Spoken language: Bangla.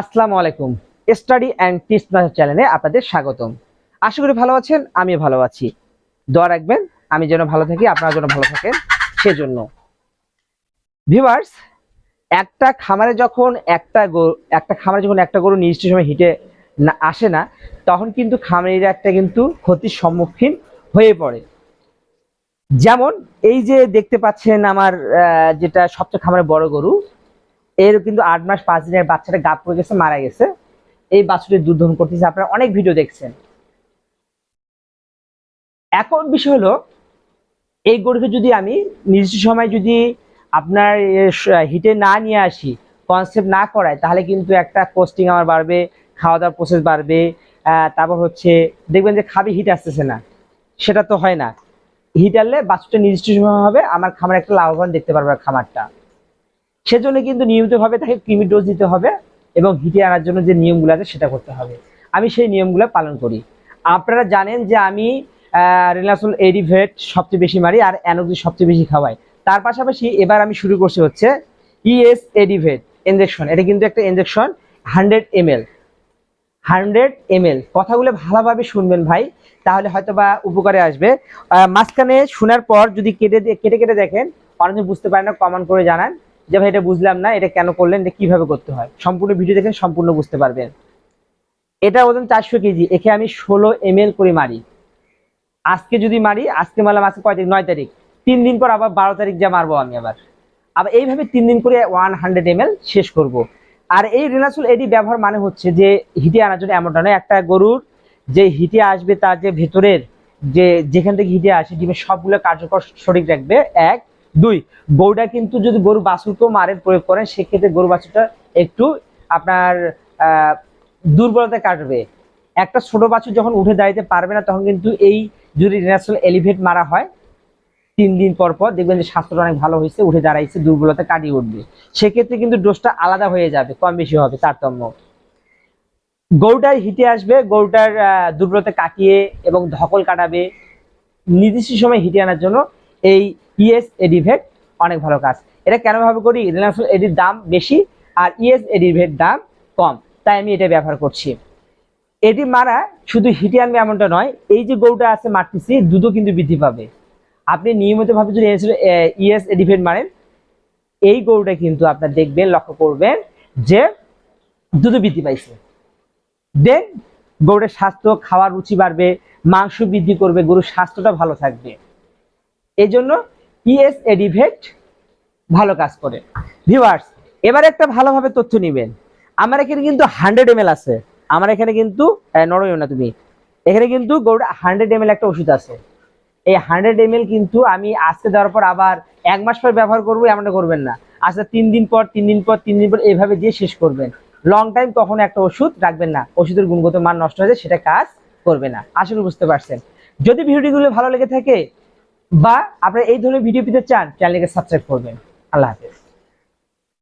আসসালামু আলাইকুম। স্টাডি অ্যান্ড টিপস চ্যানেলে আপনাদের স্বাগতম। আশা করি ভালো আছেন আমি ভালো আছি। দোয়া রাখবেন, আমি যেন ভালো থাকি, আপনারা যেন ভালো থাকেন, সেজন্য। ভিভার্স একটা খামারে যখন একটা গরু একটা খামারে যখন একটা গরু নির্দিষ্ট সময় হিটে না, আসে না, তখন কিন্তু খামারিরা একটা কিন্তু ক্ষতির সম্মুখীন হয়ে পড়ে। যেমন এই যে দেখতে পাচ্ছেন আমার যেটা সবচেয়ে খামারে বড় গরু এর কিন্তু আট মাস, পাঁচ দিনের বাচ্চাটা গাপ পড়ে গেছে, মারা গেছে। এই বাছুরের দুধ করতেছে, আপনারা অনেক ভিডিও দেখছেন। এখন বিষয় হলো, এই গরুকে যদি আমি নির্দিষ্ট সময় যদি আপনার হিটে না নিয়ে আসি কনসেপ্ট না করাই, তাহলে কিন্তু একটা কোস্টিং আমার বাড়বে খাওয়া দাওয়ার প্রসেস বাড়বে তারপর হচ্ছে দেখবেন যে খাবি, হিট আসতেছে না। সেটা তো হয় না। হিট আনলে বাছুরটা নির্দিষ্ট সময় হবে, আমার খামার একটা লাভবান দেখতে পারবে খামারটা। সেজন্য কিন্তু নিয়মিতভাবে তাকে কৃমি ডোজ দিতে হবে এবং হিটে আনার জন্য যে নিয়মগুলো আছে সেটা করতে হবে। আমি সেই নিয়মগুলো পালন করি। আপনারা জানেন যে আমি রিলাসুল এডিভেট সবচেয়ে বেশি মারি আর অ্যানোক্সি সবচেয়ে বেশি খাওয়াই। তার পাশাপাশি এবার আমি শুরু করছি হচ্ছে ইএস এডিভেট ইঞ্জেকশন এটা কিন্তু একটা injection hundred M L hundred M কথাগুলো ভালোভাবে শুনবেন ভাই, তাহলে হয়তো বা উপকারে আসবে। মাঝখানে শোনার পর যদি কেটে কেটে কেটে দেখেন, অনেকে বুঝতে পারেন না কমেন্ট করে জানান। যে ভাই এটা বুঝলাম না, এটা কেন করলেন, এটা কীভাবে করতে হয়? সম্পূর্ণ ভিডিও দেখেন, সম্পূর্ণ বুঝতে পারবেন। এটা ওজন চারশো কেজি, একে আমি ষোলো এম করে মারি। আজকে যদি মারি, আজকে মারলাম আজকে কয় তারিখ? নয় তারিখ। তিন দিন পর আবার বারো তারিখ যা মারবো আমি আবার। আবার এইভাবে তিন দিন করে ওয়ান হান্ড্রেড এম শেষ করব। আর এই রিনাসুল এডি ব্যবহার মানে হচ্ছে যে হিটে আনার জন্য এমনটা নয়, একটা গরুর যে হিটে আসবে তার যে ভেতরের যে যেখান থেকে হিটে আসে, ডিমের সবগুলো কার্যকর সঠিক রাখবে। এক দুই, গরুটা কিন্তু যদি গরু বাছুরকেও মারের প্রয়োগ করেন সেক্ষেত্রে গরু বাছুরটা একটু আপনার দুর্বলতা কাটবে। একটা ছোট বাছুর যখন উঠে দাঁড়াতে পারবে না, তখন কিন্তু এই যদি ন্যাশনাল এলিভেট মারা হয়, তিন দিন পর পর দেখবেন যে স্বাস্থ্যটা অনেক ভালো হয়েছে, উঠে দাঁড়াইছে, দুর্বলতা কাটিয়ে উঠবে। সেক্ষেত্রে কিন্তু ডোজটা আলাদা হয়ে যাবে, কম বেশি হবে, তারতম্য। গরুটার হিটে আসবে, গরুটার দুর্বলতা কাটিয়ে এবং ধকল কাটাবে। নির্দিষ্ট সময় হিটে আনার জন্য এই ইএস এডিভেট অনেক ভালো কাজ। এটা কেন ভাবে করি? রিলায়েন্স এডির দাম বেশি আর ইএস এডিভেট দাম কম। তাই আমি এটা ব্যবহার করছি। এটি মারা শুধু হিটে আনবে এমনটা নয়, এই যে গরুটা আছে মারতেছি দুধও কিন্তু বৃদ্ধি পাবে। আপনি নিয়মিতভাবে যদি ইএস এডিভেট মারেন, এই গরুটা কিন্তু আপনার দেখবেন, লক্ষ্য করবেন যে দুধ বৃদ্ধি পাইছে। দেন গরুটার স্বাস্থ্য, খাওয়ার রুচি বাড়বে, মাংস বৃদ্ধি করবে, গরুর স্বাস্থ্যটা ভালো থাকবে। এই জন্য ইএস এডিভেট ভালো কাজ করে। ভিউয়ার্স এবার একটা ভালোভাবে তথ্য নেবেন। আমার এখানে কিন্তু হান্ড্রেড এম আছে। আমার এখানে কিন্তু নরম না তুমি। এখানে কিন্তু গরুটা হান্ড্রেড এম একটা ওষুধ আছে। এই হান্ড্রেড এম কিন্তু আমি আজকে দেওয়ার পর আবার এক মাস পর ব্যবহার করব এমনটা করবেন না। আচ্ছা তিন দিন পর, তিন দিন পর, তিন দিন পর এইভাবে দিয়ে শেষ করবেন। লং টাইম কখনো একটা ওষুধ রাখবেন না। ওষুধের গুণগত মান নষ্ট হয়ে যায়, সেটা কাজ করবে না। আশা করি বুঝতে পারছেন। যদি ভিডিওগুলো ভালো লেগে থাকে বা আপনারা এই ধরনের ভিডিও পেতে চান চ্যানেলকে সাবস্ক্রাইব করবেন। আল্লাহ হাফেজ।